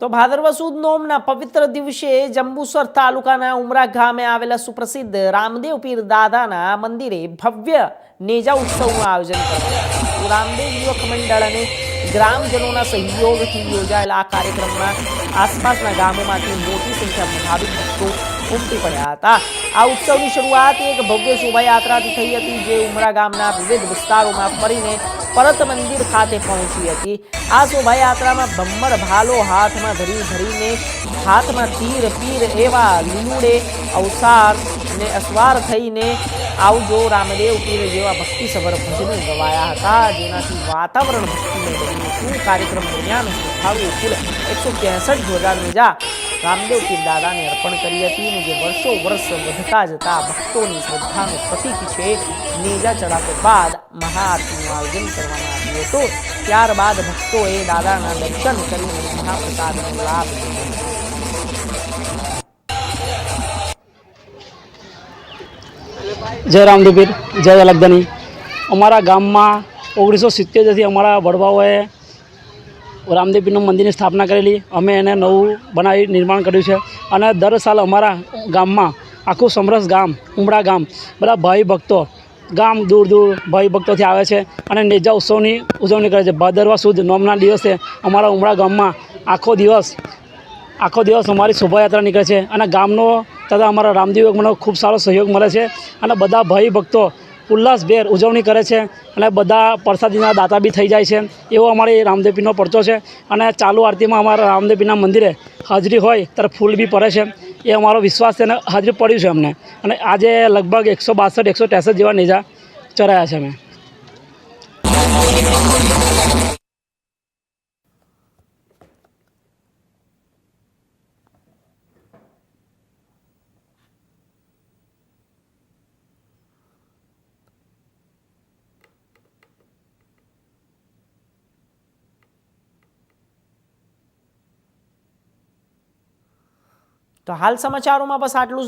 તો ભાદરવા સુદ નોમના પવિત્ર દિવસે જંબુસર તાલુકાના ઉમરા ગામે આવેલા સુપ્રસિદ્ધ રામદેવ પીર દાદાના મંદિરે ભવ્ય નેજા ઉત્સવનું આયોજન કર્યું. રામદેવ યુવક મંડળ અને ગ્રામજનોના સહયોગથી યોજાયેલા આ કાર્યક્રમમાં આસપાસના ગામોમાંથી મોટી સંખ્યામાં ભાવિક ભક્તો ઉમટી પડ્યા હતા. આ ઉત્સવની શરૂઆત એક ભવ્ય શોભાયાત્રાથી થઈ હતી, જે ઉમરા ગામના વિવિધ વિસ્તારોમાં ફરીને પરત મંદિર ખાતે પહોંચી હતી. આ શોભાયાત્રામાં બમ્મર ભાલો હાથમાં ધરી ધરીને હાથમાં તીર, પીર એવા લીલુડે અવસાર ને અસવાર થઈને આવજો રામદેવ પીર જેવા ભક્તિસભર ભજનો ગવાયા હતા. જેનાથી વાતાવરણ ભક્તિમય બન્યું કાર્યક્રમ દરમિયાન સુખાવ્યું કુલ એકસો ત્રેસઠ ધ્વજા નેજા રામદેવ પીર દાદાને અર્પણ કરી હતી અને જે વર્ષો વર્ષ વધતા જતા ભક્તોની શ્રદ્ધાનું પ્રતીક છે, નેજા ચડાવ્યા બાદ મહાઆરતીનું આયોજન કરવામાં આવ્યું હતું. ત્યારબાદ ભક્તોએ દાદાના દર્શન કરીને મહાપ્રસાદનો લાભ લીધો. જય રામદેવીર જય અલગધની અમારા ગામમાં ઓગણીસો સિત્તેરથી અમારા વડવાઓએ રામદેવપીરનું મંદિરની સ્થાપના કરેલી. અમે એને નવું બનાવી નિર્માણ કર્યું છે. અને દર સાલ અમારા ગામમાં આખું સમરસ ગામ, ઉમરા ગામ, બધા ભાઈ ભક્તો ગામ દૂર દૂર ભાઈ ભક્તોથી આવે છે અને નેજા ઉત્સવની ઉજવણી કરે છે. ભાદરવા સુદ નોમના દિવસે અમારા ઉમરા ગામમાં આખો દિવસ આખો દિવસ અમારી શોભાયાત્રા નીકળે છે. અને ગામનો તથા અમારા રામદેવ યુગમનો ખૂબ સારો સહયોગ મળે છે. અને બધા ભાઈ ભક્તો ઉલ્લાસભેર ઉજવણી કરે છે અને બધા પ્રસાદીના દાતા બી થઈ જાય છે. એવો અમારી રામદેવીનો પરચો છે અને ચાલુ આરતીમાં અમારા રામદેવીના મંદિરે હાજરી હોય ત્યારે ફૂલ બી પડે છે. એ અમારો વિશ્વાસ છે અને હાજરી પડ્યું છે અમને. અને આજે લગભગ એકસો બાસઠ, એકસો ત્રેસઠ જેવા નેજા ચરાયા છે અમે. તો હાલ સમાચારોમાં બસ આટલું જ.